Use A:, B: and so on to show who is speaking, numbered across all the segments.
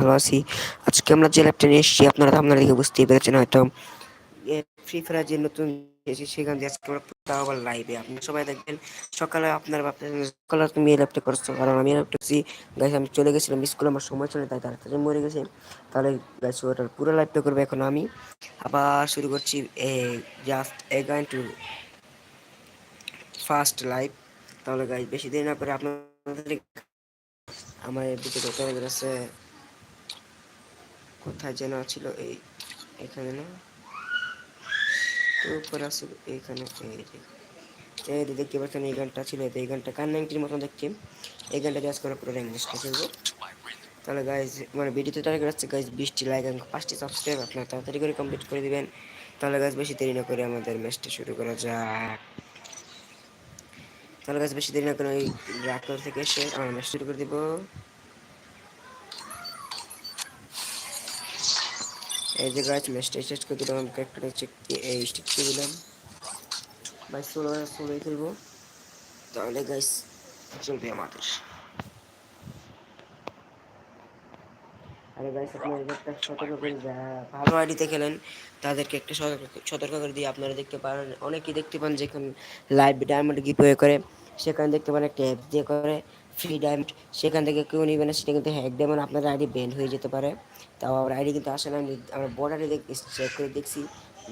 A: ভালো আছি। আজকে আমরা যে ল্যাপটা নিয়ে এসেছি, আপনারা আপনারা দেখে বুঝতেই পেরেছেন হয়তো। ফ্রি ফায়ার যে নতুন এসেছি, সেখান দিয়ে আজকে আমরা তাও আবার লাইভে আপনারা সবাই দেখবেন, সকালে আপনার সকালে তুমি এই ল্যাপটা করছ কারণ আমি ল্যাপটা করছি গাইস আমি চলে গেছিলাম স্কুলে আমার সময় চলে তাই তাড়াতাড়ি মরে গেছে। তাহলে গাইস ওটার পুরো লাইভটা করবে এখন আমি। আবার শুরু করছি এ just again to first live তাহলে গাইস বেশি দেরি না করে আপনাদের আমার চলে গেছে কোথায় যেন ছিল এই, এখানে না? তো উপরে আছে এইখানে এই যে। দেখতে পাচ্ছেন, এই গানটা ছিল, এই গানটা কান নাইনটির মতন দেখছি? এই গানটা জাজ করার পরে ইংলিশটা চলবো তাহলে গাইজ মানে ভিডিওতে টার্গেট আছে গাইজ বিশটি লাইক এবং পাঁচটি সাবস্ক্রাইব আপনারা তাড়াতাড়ি করে কমপ্লিট করে দিবেন। তাহলে গাছ বেশি দেরি না করে আমাদের ম্যাচটা শুরু করা যাক। তাহলে গাছ বেশি দেরি না করে ওই রাক্টর থেকে এসে আমরা ম্যাচ শুরু করে দিব। এই যে গাছ ম্যাচটা শেষ করে দিলাম আমাকে একটা চেক এই স্টিক করে দিলাম বাই ষোলো ষোলোই খেলব তাহলে গাইস চলবে আমাদের আরে গাইস আপনারা একটা সতর্ক করে ভালো আইডিতে খেলেন, তাদেরকে একটা সতর্ক করে দিয়ে আপনারা দেখতে পারেন। অনেকেই দেখতে পান যেখানে লাইভ ডায়মন্ড গিভওয়ে করে, সেখানে দেখতে পান একটা অ্যাপ দিয়ে করে ফ্রি ডায়মন্ড সেখান থেকে কেউ নিবে না, সেটা কিন্তু হ্যাক ডায়মন্ড আপনার আইডি বেন্ড হয়ে যেতে পারে। তাও আমার আইডি কিন্তু আসে না আমার বর্ডারে চেক করে দেখছি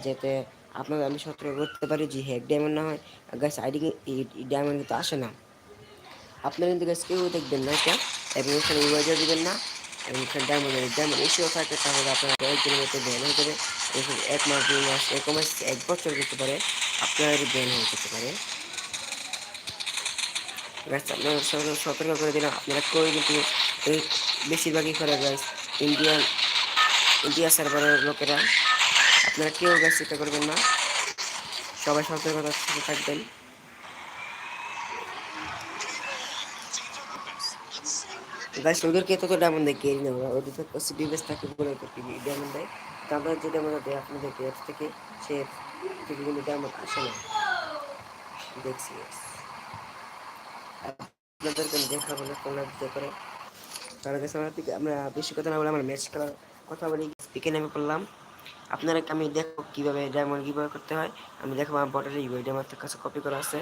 A: যাতে আপনার আমি সতর্ক করতে পারি যে হ্যাক ডায়মন্ড না হয়। গাছ আইডি ডায়মন্ড কিন্তু আসে না। আপনারা কিন্তু গাছ কেউ দেখবেন না এটা এবং এখানে ইউআইডিও দিবেন না। এবং এখানে ডায়মন্ড ডায়মন্ড এসেও থাকে, তাহলে আপনার কয়েকদিনের মধ্যে ব্যান হয়ে যাবে। এখানে এক মাস, দুই মাস এক মাস এক বছর যেতে পারে আপনার ব্যান হয়ে যেতে পারে। আপনারা সতর্ক করে দিলাম। আপনারা কেউ কিন্তু বেশিরভাগই করে গাইস ইন্ডিয়ান ইন্ডিয়া সার্ভারের লোকেরা, আপনারা কেউ গাছ চেষ্টা করবেন না। সবাই সতর্কতার সাথে থাকবেন। গাছ ওদেরকে তত ডায়মন্ড কেড়ে নেব। ওদের তো সিবি থাকে বলে ওদেরকে ডায়মন্ড দেয়। তারপরে যে ডায়মন্ড দেয় আপনাদেরকে অ্যাপস থেকে সে থেকে কিন্তু ডায়মন্ড আসে না। দেখছি আপনাদেরকে দেখাবো না কোন করে। তার কাছে আমরা আমরা বেশি কথা না বলে আমরা ম্যাচ খেলার কথা বলি স্পিকে নেমে পড়লাম। আপনারা আমি দেখো কীভাবে ডায়মন্ড কীভাবে করতে হয়, আমি দেখো আমার বটারে ইউআইডি আমার কাছে কপি করা আছে।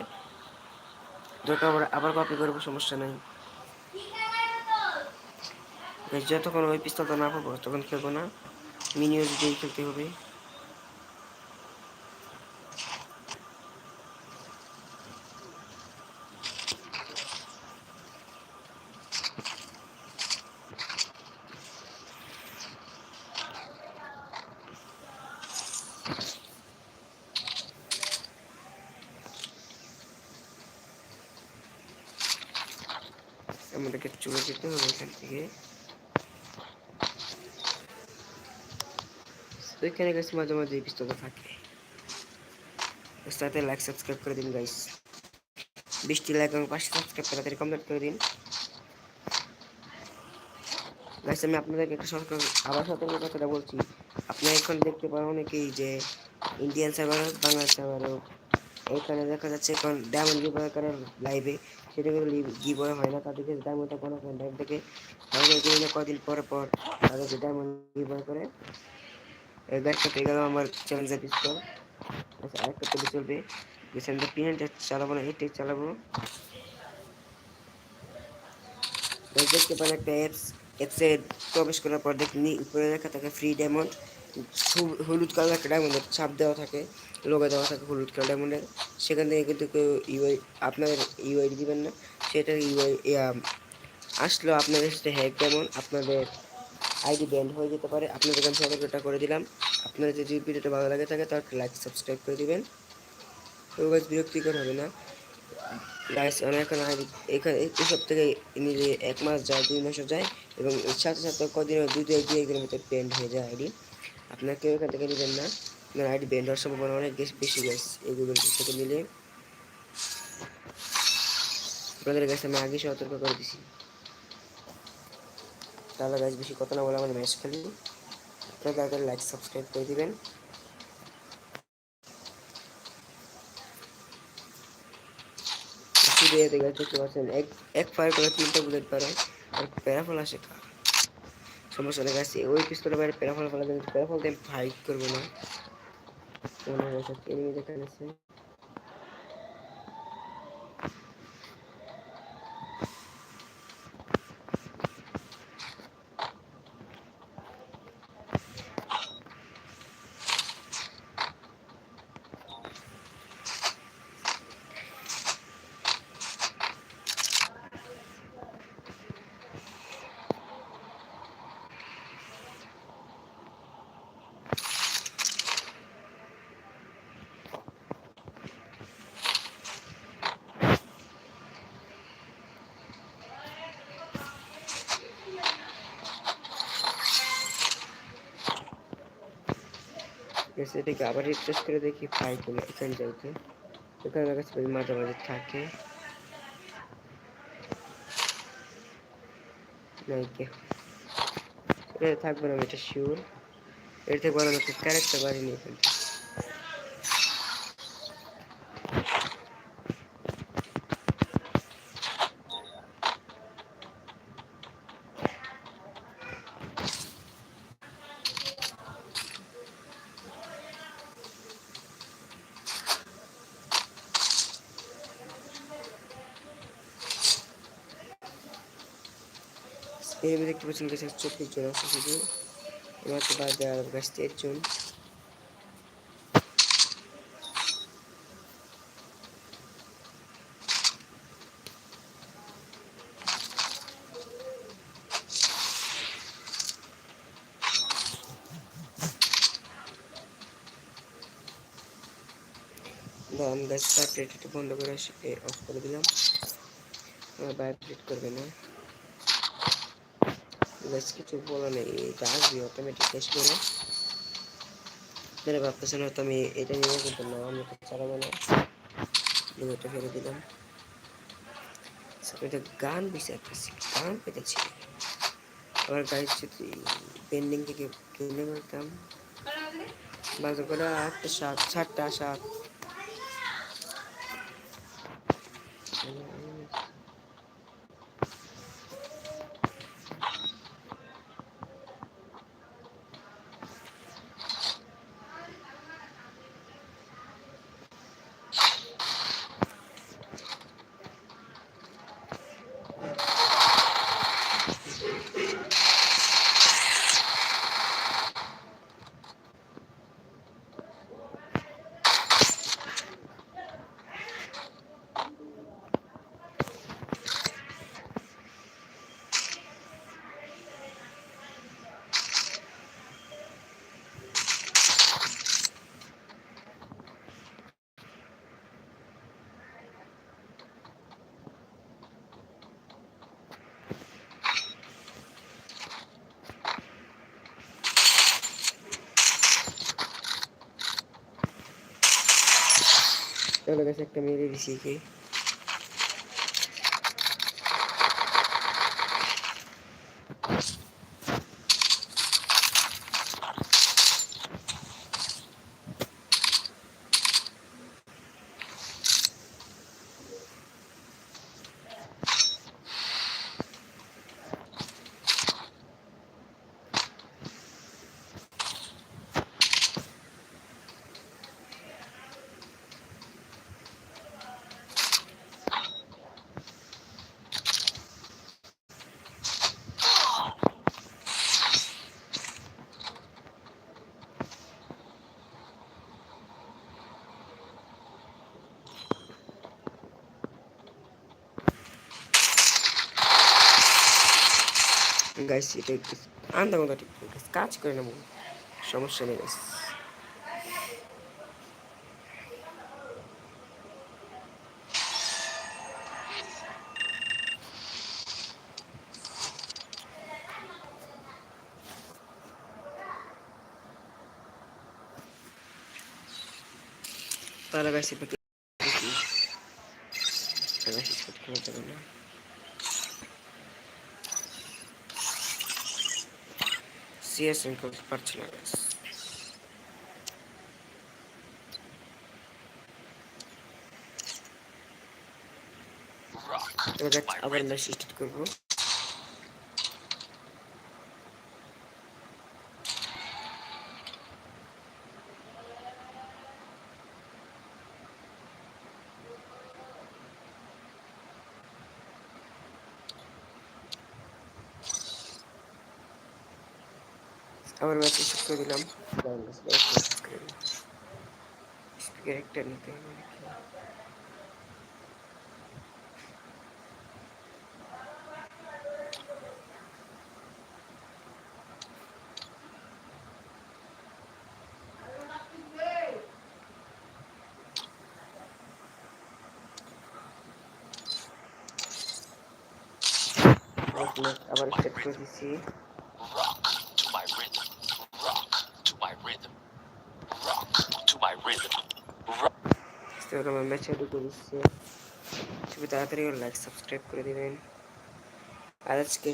A: দরকার আবার কপি করব, সমস্যা নেই। যতক্ষণ ওই পিস্তলটা না পাবো তখন খেলব না। মিনিও যদি খেলতে হবে। আমাদেরকে চলে যেতে হবে এখান থেকে। এখানে গেছে মাঝে মাঝে এই পিস্তলটা থাকে। সাথে লাইক সাবস্ক্রাইব করে দিন গাইস বৃষ্টি লাইক এবং পাঁচশো সাবস্ক্রাইব তাড়াতাড়ি কমপ্লিট করে দিন। গাইস আমি আপনাদেরকে একটা সরকার আবার সতর্ক কথাটা বলছি। আপনারা এখন দেখতে পারেন অনেকেই যে ইন্ডিয়ান সার্ভার বাংলা সার্ভার এখানে দেখা যাচ্ছে এখন ডায়মন্ড লাইভে সেটা কিন্তু গিভওয়ে হয় না। তাদেরকে ডায়মন্ডটা কোনো কোনো লাইভ থেকে তাদেরকে কদিন পর পর তাদেরকে ডায়মন্ড করে। এগারোটা পেয়ে গেল আমার চ্যালেঞ্জের পিস্তল আচ্ছা আরেকটা চলবে। চালাবো না এটাই চালাবো। দেখতে একটা অ্যাপস অ্যাপসে প্রবেশ করার পর দেখনি উপরে লেখা থাকে ফ্রি ডায়মন্ড হলুদ কালার একটা ডায়মন্ডের ছাপ দেওয়া থাকে। লোগো দেওয়া থাকে হলুদ কালার ডায়মন্ডের। সেখান থেকে কিন্তু কেউ ইউআই আপনাদের ইউআই দিবেন না। সেটা ইউআই আসলো আপনাদের সাথে হ্যাক ডায়মন্ড আপনাদের আইডি ব্যান্ড হয়ে যেতে পারে। আপনাদের আমি সতর্কতা করে দিলাম। আপনাদের যদি ভিডিওটা ভালো লাগে থাকে, তাহলে লাইক সাবস্ক্রাইব করে দিবেন। তো গাছ বিরক্তিকর হবে না। আমি এখন এখানে এসব থেকে নিজে এক মাস যায়, দুই মাসও যায়, এবং সাথে সাথে কদিন দুই দুই একদিনের মধ্যে ব্যান্ড হয়ে যায় আইডি। আপনার কেউ এখান থেকে নেবেন না। আপনার আইডি ব্যান্ড হওয়ার সম্ভাবনা অনেক বেশি গাইস এইগুলো থেকে মিলে আপনাদের কাছে আমি আগে সতর্ক করে দিছি। তাহলে গাছ বেশি কথা না বলে আমাদের ম্যাচ খেলি। আপনারা তাড়াতাড়ি লাইক সাবস্ক্রাইব করে দিবেন। সমস্যা নেই গাছ ওই পিস্তলের বাইরে প্যারাফল ফেলা কিন্তু প্যারাফল দিয়ে ফাইট করব না। মনে হয় এনিমি দেখা ঠিক এটাকে আবার রিফ্রেশ করে দেখি পাই কিনা এখানে যাইতে এখানে কাছে মাঝে মাঝে থাকে নাই কে এটা থাকবে না এটা শিওর এর থেকে একটা ক্যারেক্টার বাড়ি নিয়ে পাচ্ছেন কাছে চব্বিশ জন আছে শুধু এবার তো বাদ দেওয়ার কাছে তেইশ জন আমি গাছটা প্লেট বন্ধ করে অফ করে দিলাম। বাইরে প্লেট করবে না। গাছ কিছু বলা নেই এটা আসবে অটোমেটিক শেষ করে। আপনারা ভাবতেছেন হয়তো আমি এটা নিয়ে কিন্তু না আমি তো চালাবো না এটা ফেলে দিলাম। এটা গান বিচারতেছি গান পেতেছি। আবার গাড়ি যদি পেন্ডিং থেকে কিনে বলতাম। বাজার করে আটটা সাত, সাতটা সাত। চলো গেছে একটা মেরে দিছি গাইস এটা একটু আন্দা মতো ঠিক কাজ করে নেব, সমস্যা নেই গাইস তাহলে গাইস এটা দেখি গাইস খেলা যাবে না সিএস করতে পারছি না গাইস এবার আবার ম্যাচ স্টার্ট করব আবার ম্যাচ করে দিলাম। স্পিকার নিতে হবে আবার স্টার্ট করে দিচ্ছি
B: to my rhythm. Rock.
A: তো আমার ম্যাচ শুরু করে দিচ্ছে খুবই তাড়াতাড়ি লাইক সাবস্ক্রাইব করে দিবেন আর আজকে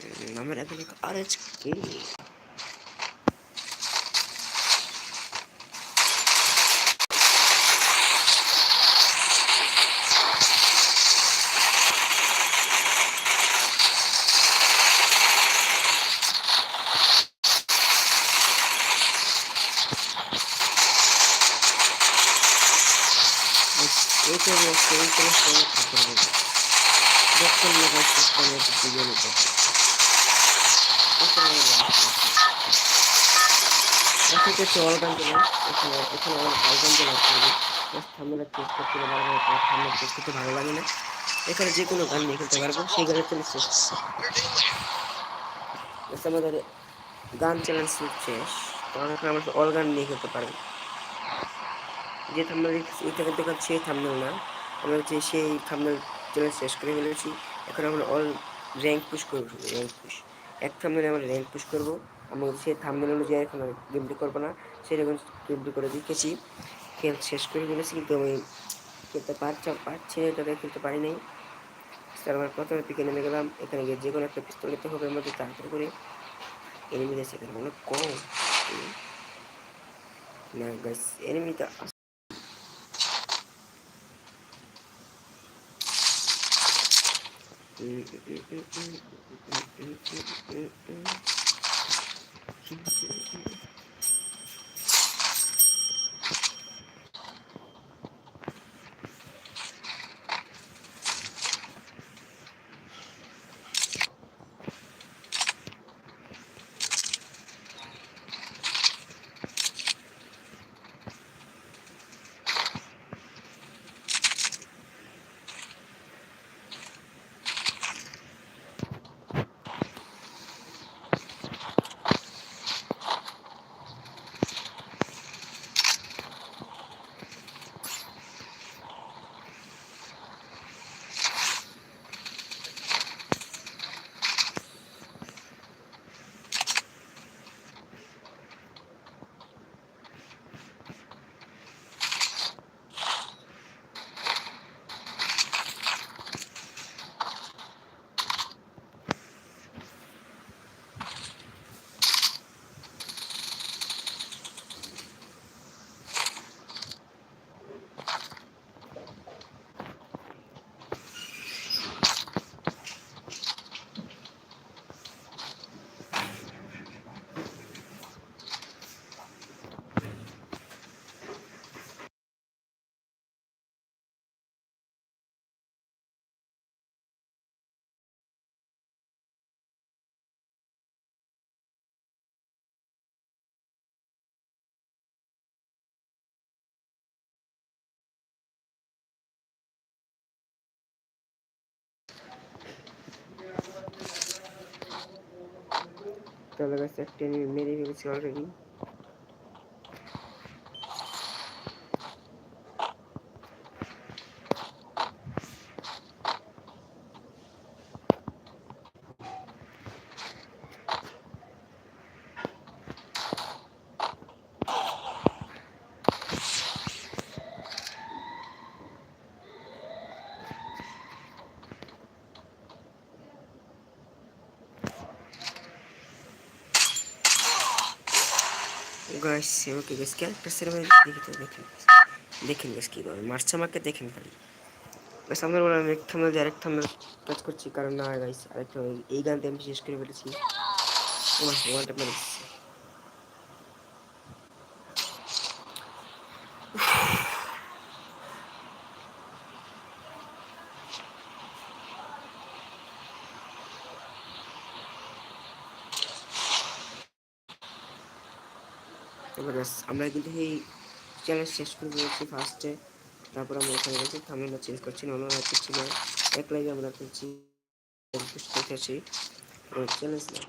A: উম, আমার এখন এক- আর আজকে তো হচ্ছে অনেক খারাপ করে দেবে যখন লাগাই সিস্টেম হচ্ছে দুজন উপর এখন অলগান এখানে অনেক অলগান দিলাম করব থামলে চেক করতে পারব থামলে চেক করতে ভালো লাগে না এখানে যে কোনো গান নিয়ে খেলতে পারব সেই গানের চলে শেষ আমাদের গান চ্যালেঞ্জ শেষ তখন আমরা অল গান নিয়ে খেলতে পারব যে থামনেল কিন্তু এখন সেই থামনেল না। আমরা হচ্ছে সেই থামনেল চ্যালেঞ্জ শেষ করে ফেলেছি। এখন আমরা অল র্যাঙ্ক পুশ করব র্যাঙ্ক পুশ এক থামনেলে আমরা র্যাঙ্ক পুশ করব। আমরা সেই থামনেল অনুযায়ী এখন গেমটি করব না। সেরকম গেমটি করে দিতেছি খেল শেষ করে ফেলেছি, কিন্তু আমি খেলতে পারছি পারছি না এটা খেলতে পারি নাই। তারপর প্রথমে পিকে নেমে গেলাম। এখানে গিয়ে যে কোনো একটা পিস্তল নিতে হবে আমাদের তাড়াতাড়ি করে। এনিমি সেখানে অনেক কম। না গাইস এনিমিটা Thank you. তাহলে গাছ একটা enemy মেরে ফেলেছি already guys okay guys, character cinema দেখি তো দেখেন। দেখেন গাইস কি করে মারছে আমাকে দেখেন খালি। গাইস আমরা বললাম এক থামলে আরেক থামলে কাজ করছি, কারণ না, গাইস, আরেকটা এই গানতে আমি শেষ করে ফেলেছি। ওয়ান ওয়ানটা মেরে দিচ্ছি আমরা কিন্তু এই চ্যালেঞ্জ শেষ করে দিয়েছি ফার্স্টে তারপর আমরা এখানে গেছি থামনেলটা চেঞ্জ করছি অন্য রাখতে ছিল। এক লাইভে আমরা দেখেছি চ্যালেঞ্জ না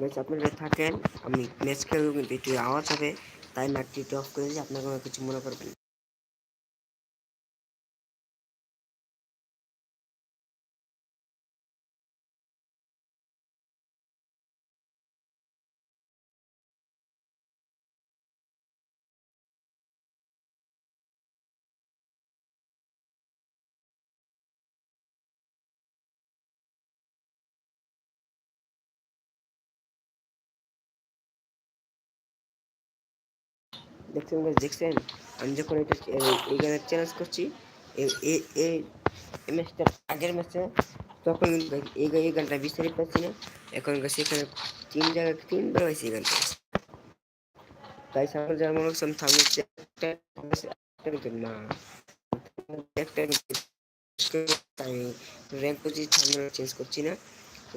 A: ম্যাচ আপনারা থাকেন, আমি ম্যাচ খেলব কিন্তু একটু আওয়াজ হবে, তাই ম্যাচটি টপ করে আপনাকে কোনো কিছু মনে করবেন। দেখছেন দেখছেন? আমি যখন এটা, এই- গানের চ্যালেঞ্জ করছি, এই- ম্যাচটা আগের ম্যাচে তখন এই গানটা বিস্তারিত পাচ্ছি না। এখন এখানে তিন জায়গায় তিনবার হয়েছে এই গানটা। তাই আমার যার মনে হচ্ছে কিন্তু না। আমি র্যাঙ্ক করছি চেঞ্জ করছি না।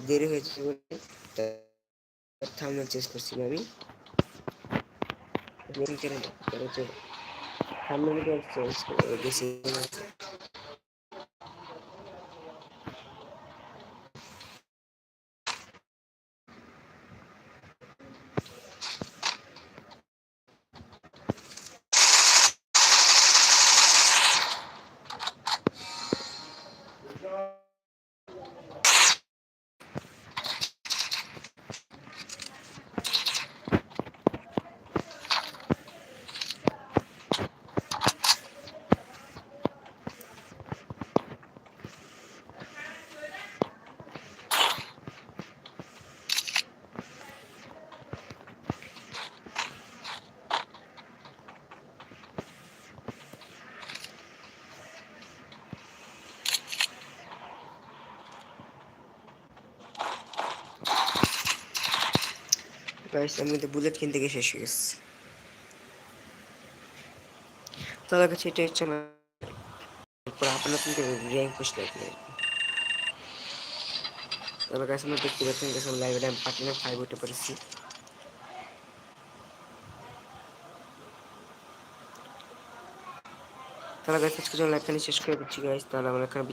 A: দেরি হয়েছে বলে থামনেল চেঞ্জ করছি না আমি। मेरी करें करो जो हम लोग दिस গাইস আমি তো বুলেট কিনতে গিয়ে শেষ হয়ে গেছে। তাদের কাছে এটা ইচ্ছা না আপনার কিন্তু র্যাঙ্ক পুশ লাগবে তাদের কাছে আমরা দেখতে পাচ্ছেন কাছে লাইভ আমি পার্টনার ফাইভ উঠে পড়েছি। তাহলে গাইস আজকে লাইভখানে শেষ করে দিচ্ছি গাইস তাহলে আমরা এখানে